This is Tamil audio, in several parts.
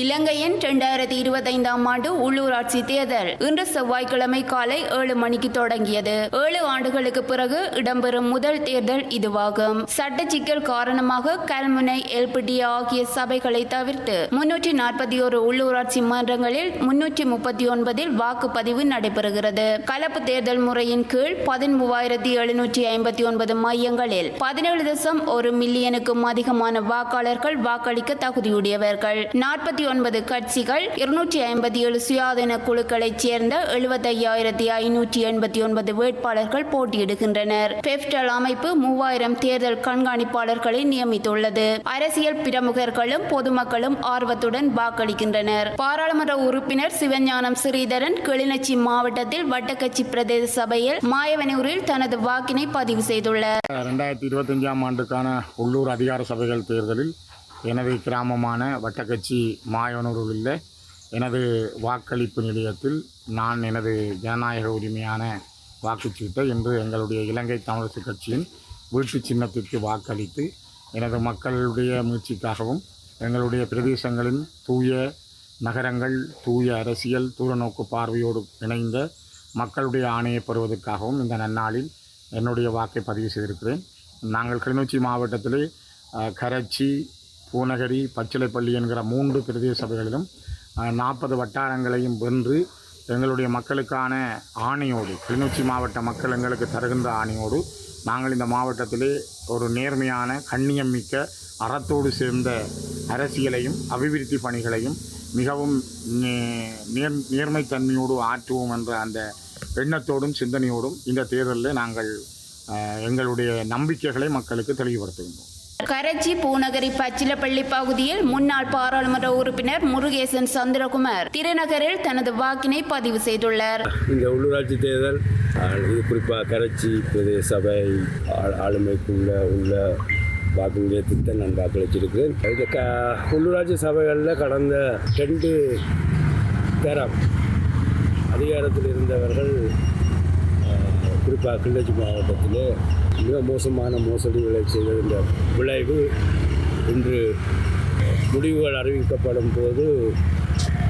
இலங்கையின் இரண்டாயிரத்தி இருபத்தைந்தாம் ஆண்டு உள்ளூராட்சி தேர்தல் இன்று செவ்வாய்க்கிழமை காலை ஏழு மணிக்கு தொடங்கியது. ஏழு ஆண்டுகளுக்கு பிறகு இடம்பெறும் முதல் தேர்தல் இதுவாகும். சட்ட சிக்கல் காரணமாக கல்முனை எல்பிடி ஆகிய சபைகளை தவிர்த்து முன்னூற்றி நாற்பத்தி ஒரு உள்ளூராட்சி மன்றங்களில் முன்னூற்றி முப்பத்தி ஒன்பதில் வாக்குப்பதிவு நடைபெறுகிறது. கலப்பு தேர்தல் முறையின் கீழ் பதிமூவாயிரத்தி எழுநூற்றி ஐம்பத்தி ஒன்பது மையங்களில் பதினேழு தசம் ஒரு மில்லியனுக்கும் அதிகமான வாக்காளர்கள் வாக்களிக்க தகுதியுடையவர்கள். நாற்பத்தி ஒன்பது கட்சிகள் இருநூற்றி ஐம்பத்தி ஏழு சுயாதீன குழுக்களைச் சேர்ந்த எழுபத்தையாயிரத்தி ஐநூற்றி எண்பத்தி ஒன்பது வேட்பாளர்கள் போட்டியிடுகின்றனர். பெப்டல் அமைப்பு மூவாயிரம் தேர்தல் கண்காணிப்பாளர்களை நியமித்துள்ளது. அரசியல் பிரமுகர்களும் பொதுமக்களும் ஆர்வத்துடன் வாக்களிக்கின்றனர். பாராளுமன்ற உறுப்பினர் சிவஞானம் ஸ்ரீதரன் கிளிநொச்சி மாவட்டத்தில் வட்டக்கட்சி பிரதேச சபையில் மாயவனூரில் தனது வாக்கினை பதிவு செய்துள்ளார். ரெண்டாயிரத்தி இருபத்தஞ்சாம் ஆண்டுக்கான உள்ளூர் அதிகார சபைகள் தேர்தலில் எனது கிராமமான வட்டக்கட்சி மாயனூரில் உள்ள எனது வாக்களிப்பு நிலையத்தில் நான் எனது ஜனநாயக உரிமையான வாக்குச்சீட்டை இன்று எங்களுடைய இலங்கை தமிழரசு கட்சியின் வீட்டு சின்னத்திற்கு வாக்களித்து எனது மக்களுடைய முயற்சிக்காகவும் எங்களுடைய பிரதேசங்களின் தூய நகரங்கள் தூய அரசியல் தூரநோக்கு பார்வையோடு இணைந்த மக்களுடைய ஆணையை பெறுவதற்காகவும் இந்த நன்னாளில் என்னுடைய வாக்கை பதிவு செய்திருக்கிறேன். நாங்கள் கிளிநொச்சி மாவட்டத்திலே கரச்சி பூநகரி பச்சிலைப்பள்ளி என்கிற மூன்று பிரதேச சபைகளிலும் நாற்பது வட்டாரங்களையும் வென்று எங்களுடைய மக்களுக்கான ஆணையோடு கிளிநொச்சி மாவட்ட மக்கள் எங்களுக்கு தருகின்ற ஆணையோடு நாங்கள் இந்த மாவட்டத்திலே ஒரு நேர்மையான கண்ணியம் மிக்க அறத்தோடு சேர்ந்த அரசியலையும் அபிவிருத்தி பணிகளையும் மிகவும் நேர் நேர்மைத்தன்மையோடு ஆற்றுவோம் என்ற அந்த எண்ணத்தோடும் சிந்தனையோடும் இந்த தேர்தலில் நாங்கள் எங்களுடைய நம்பிக்கைகளை மக்களுக்கு தெளிவுபடுத்துகின்றோம் கரச்சி பூநகரி பச்சிலப்பள்ளி பகுதியில் முன்னாள் பாராளுமன்ற உறுப்பினர் முருகேசன் சந்திரகுமார் திருநகரில் தனது வாக்கினை பதிவு செய்துள்ளார். இந்த உள்ளூராட்சி தேர்தல் இது குறிப்பாக கரைச்சி பிரதேச சபை ஆளுமைக்குள்ள உள்ள வாக்கு நிலையத்தை நான் வாக்களிச்சிருக்கிறேன் இது க உள்ளூராட்சி சபைகளில் கடந்த ரெண்டு தரம் அதிகாரத்தில் இருந்தவர்கள் குறிப்பாக கிள்ளச்சி மாவட்டத்திலே மிக மோசமான மோசடிகளை செய்ததின் விளைவு இன்று முடிவுகள் அறிவிக்கப்படும் போது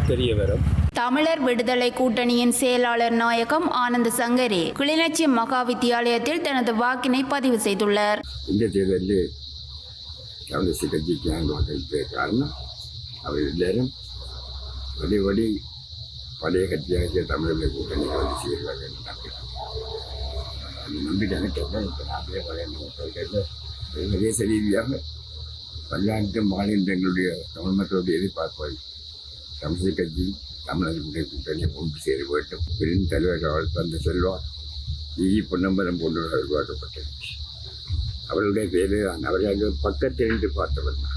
தெரிய வரும். தமிழர் விடுதலை கூட்டணியின் செயலாளர் நாயகம் ஆனந்த சங்கரி கிளிநொச்சி மகா வித்தியாலயத்தில் தனது வாக்கினை பதிவு செய்துள்ளார். இந்த தேர்தலில் காங்கிரஸ் கட்சிக்கு வாக்களித்த காரணம் அவர் எல்லாரும் வழி வழி பழைய கட்சியாக தமிழர்கள் கூட்டணி வந்து செய்வார்கள் என்று நம்புகிறேன் நம்பிட்டாங்க தொடர்ந்து இப்போ நாங்களே பழைய மக்கள் தேச ரீதியாக பல்லாண்டு மாநிலங்களுடைய தமிழ் மக்களுடைய எதிர்பார்ப்பை தமிழர் கட்சி தமிழர்களுடைய கூட்டணியை கொண்டு சேர வேண்டும் பெரும் தலைவர்கள் தந்த செல்வார் ஈ பொன்னம்பலம் போன்றவர்கள் உருவாக்கப்பட்டது அவர்களுடைய பேரே தான் அவர்கள் பக்கத்தில் பார்த்தவர் பார்த்தவன் தான்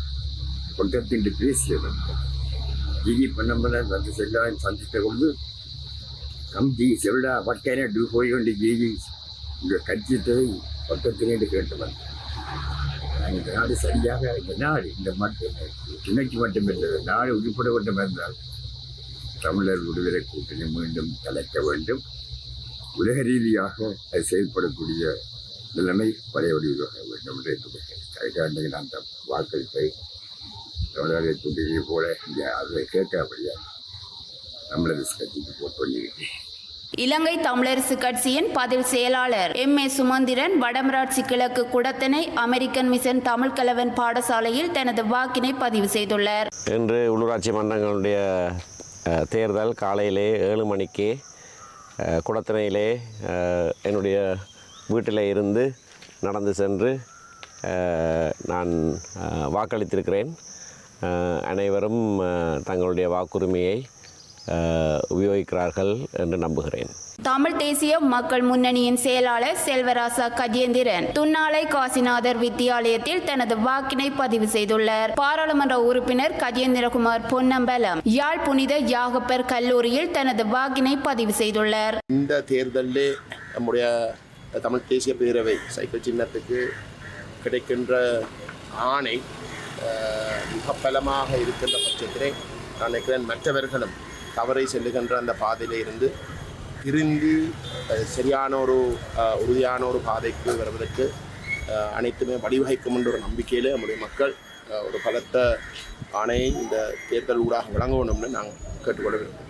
பக்கத்தில் நின்று பேசியவன் ஜிகி பொன்னம்பலம் தந்த செல்வாரை சந்தித்த கொண்டு கம் ஜி செல்லா பட்டேனே டு போய் கொண்டு ஜிஜி இந்த கட்சியத்தை பக்கத்தில் கேட்டு வந்தேன். இந்த நாடு சரியாக இந்த நாடு இந்த மட்டும் துணைக்கு மட்டுமில்லை நாடு உருப்பட வேண்டும் என்றால் தமிழர் விடுதலை கூட்டணி மீண்டும் கலைக்க வேண்டும். உலக ரீதியாக அது செயல்படக்கூடிய நிலைமை பழைய வடிவாக வேண்டும் என்று எண்ணுகிறேன் அதுக்காக நான் அந்த வாக்களிப்பை தமிழக கூட்டணியை போல இங்கே அதை கேட்காபடியா தமிழக கட்சிக்கு போட்டு பண்ணியிருக்கேன் இலங்கை தமிழரசு கட்சியின் பதிவு செயலாளர் எம். ஏ. சுமந்திரன் வடமராட்சி கிழக்கு குடத்தனை அமெரிக்கன் மிஷன் தமிழ் கலவன் பாடசாலையில் தனது வாக்கினை பதிவு செய்துள்ளார். இன்று உள்ளூராட்சி மன்றங்களுடைய தேர்தல் காலையிலே ஏழு மணிக்கு அஹ், என்னுடைய வீட்டில் இருந்து நடந்து சென்று நான் வாக்களித்திருக்கிறேன். அனைவரும் தங்களுடைய வாக்குரிமையை உபயோகிக்கிறார்கள் என்று நம்புகிறேன். தமிழ் தேசிய மக்கள் முன்னணியின் செயலாளர் செல்வராசா கஜேந்திரன் துன்னாலை காசிநாதர் வித்தியாலயத்தில் தனது வாக்கினை பதிவு செய்துள்ளார். பாராளுமன்ற உறுப்பினர் கஜேந்திரகுமார் பொன்னம்பலம் யாழ் புனித யாகப்பர் கல்லூரியில் தனது வாக்கினை பதிவு செய்துள்ளார். இந்த தேர்தலிலே நம்முடைய தமிழ் தேசிய பேரவை சைக்கிள் சின்னத்துக்கு கிடைக்கின்ற ஆணை மிக பலமாக இருக்கின்ற பட்சத்திலே நான் நினைக்கிறேன் மற்றவர்களும் தவறை செல்லுகின்ற அந்த பாதையில் இருந்து திருந்தி சரியான ஒரு உறுதியான ஒரு பாதைக்கு வருவதற்கு அனைத்துமே வழிவகைக்கும் என்ற ஒரு நம்பிக்கையில் நம்முடைய மக்கள் ஒரு பலத்த ஆணையை இந்த தேர்தல் ஊடாக வழங்கணும்னு நாங்கள் கேட்டுக்கொள்ள விரும்புகிறோம்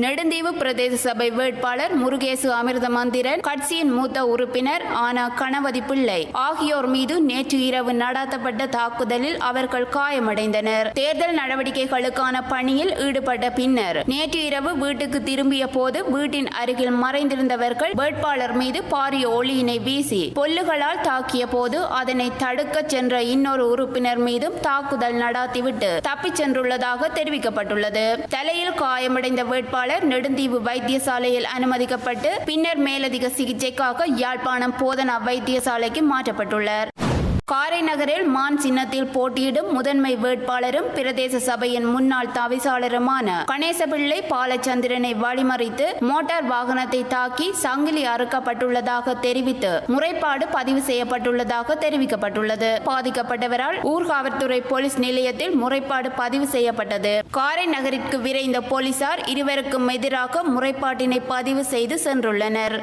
நெடுந்தீவு பிரதேச சபை வேட்பாளர் முருகேசு அமிர்தமந்திரன் கட்சியின் மூத்த உறுப்பினர் ஆனா கணபதி பிள்ளை ஆகியோர் மீது நேற்று இரவு நடாத்தப்பட்ட தாக்குதலில் அவர்கள் காயமடைந்தனர். தேர்தல் நடவடிக்கைகளுக்கான பணியில் ஈடுபட்ட பின்னர் நேற்று இரவு வீட்டுக்கு திரும்பிய போது வீட்டின் அருகில் மறைந்திருந்தவர்கள் வேட்பாளர் மீது பாரிய ஒளியினை வீசி பொல்லுகளால் தாக்கிய போது அதனை தடுக்க சென்ற இன்னொரு உறுப்பினர் மீதும் தாக்குதல் நடாத்திவிட்டு தப்பிச் சென்றுள்ளதாக தெரிவிக்கப்பட்டுள்ளது. தலையில் காயமடைந்த வேட்பாளர் நெடுந்தீவு வைத்தியசாலையில் அனுமதிக்கப்பட்டு பின்னர் மேலதிக சிகிச்சைக்காக யாழ்ப்பாணம் போதனா வைத்தியசாலைக்கு மாற்றப்பட்டுள்ளார். காரை நகரில் மான் சின்னத்தில் போட்டியிடும் முதன்மை வேட்பாளரும் பிரதேச சபையின் முன்னாள் தவிசாளருமான கணேசபிள்ளை பாலச்சந்திரனை வழிமறித்து மோட்டார் வாகனத்தை தாக்கி சங்கிலி அறுக்கப்பட்டுள்ளதாக தெரிவித்து முறைப்பாடு பதிவு செய்யப்பட்டுள்ளதாக தெரிவிக்கப்பட்டுள்ளது. பாதிக்கப்பட்டவரால் ஊர்காவற்துறை போலீஸ் நிலையத்தில் முறைப்பாடு பதிவு செய்யப்பட்டது. காரை நகரிற்கு விரைந்த போலீசார் இருவருக்கும் எதிராக முறைப்பாட்டினை பதிவு செய்து சென்றுள்ளனர்.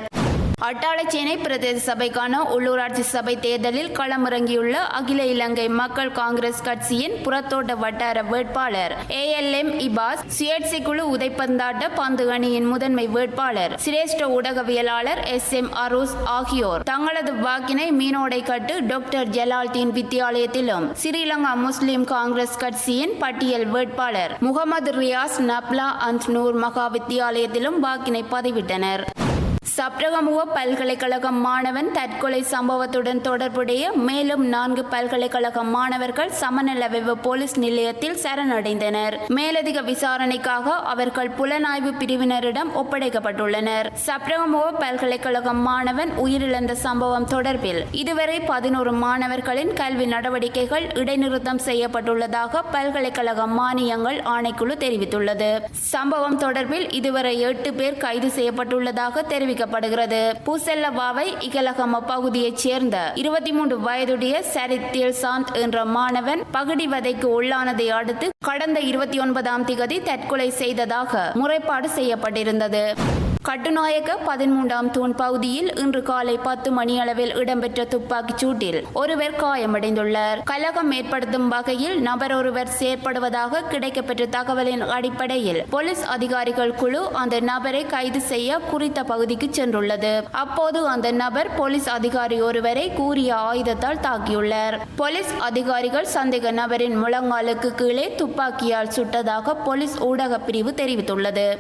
அட்டாளச்சேனை பிரதேச சபைக்கான உள்ளூராட்சி சபை தேர்தலில் களமிறங்கியுள்ள அகில இலங்கை மக்கள் காங்கிரஸ் கட்சியின் புறத்தோட்ட வட்டார வேட்பாளர் ஏஎல்எம் இபாஸ் சுயேட்சை குழு உதைப்பந்தாட்ட பந்து அணியின் முதன்மை வேட்பாளர் சிரேஷ்ட ஊடகவியலாளர் எஸ் எம் அரோஸ் ஆகியோர். தங்களது வாக்கினை மீனோடை கட்டு டாக்டர் ஜலால்தீன் வித்தியாலயத்திலும் ஸ்ரீலங்கா முஸ்லிம் காங்கிரஸ் கட்சியின் பட்டியல் வேட்பாளர் முகமது ரியாஸ் நப்லா அந்த் நூர் மகா வித்தியாலயத்திலும் வாக்கினை பதிவிட்டனர். சப்ரகமுக பல்கலைக்கழக மாணவன் தற்கொலை சம்பவத்துடன் தொடர்புடைய மேலும் நான்கு பல்கலைக்கழக மாணவர்கள் சமநலவைவு போலீஸ் நிலையத்தில் சரணடைந்தனர். மேலதிக விசாரணைக்காக அவர்கள் புலனாய்வு பிரிவினரிடம் ஒப்படைக்கப்பட்டுள்ளனர். சப்ரகமுக பல்கலைக்கழக மாணவன் உயிரிழந்த சம்பவம் தொடர்பில் இதுவரை பதினோரு மாணவர்களின் கல்வி நடவடிக்கைகள் இடைநிறுத்தம் செய்யப்பட்டுள்ளதாக பல்கலைக்கழக மானியங்கள் ஆணைக்குழு தெரிவித்துள்ளது. சம்பவம் தொடர்பில் இதுவரை எட்டு பேர் கைது செய்யப்பட்டுள்ளதாக தெரிவிக்கப்படுகிறது பூசெல்லவாவை இகலகம பகுதியைச் சேர்ந்த இருபத்தி மூன்று வயதுடைய சரித் தில்சாந்த் என்ற மாணவன் பகுடிவதைக்கு உள்ளானதை அடுத்து கடந்த இருபத்தி ஒன்பதாம் திகதி தற்கொலை செய்ததாக முறைப்பாடு செய்யப்பட்டிருந்தது. கட்டுநாயக்க பதிமூன்றாம் தூண் பகுதியில் இன்று காலை பத்து மணியளவில் இடம்பெற்ற துப்பாக்கிச் சூட்டில் ஒருவர் காயமடைந்துள்ளார். கலகம் ஏற்படுத்தும் வகையில் நபர் ஒருவர் செயற்படுவதாக கிடைக்கப்பெற்ற தகவலின் அடிப்படையில் போலீஸ் அதிகாரிகள் குழு அந்த நபரை கைது செய்ய குறித்த பகுதிக்கு சென்றுள்ளது. அப்போது அந்த நபர் போலீஸ் அதிகாரி ஒருவரை கூறிய ஆயுதத்தால் தாக்கியுள்ளார். போலீஸ் அதிகாரிகள் சந்தேக நபரின் முழங்காலுக்கு கீழே துப்பாக்கியால் சுட்டதாக போலீஸ் ஊடகப் பிரிவு தெரிவித்துள்ளது.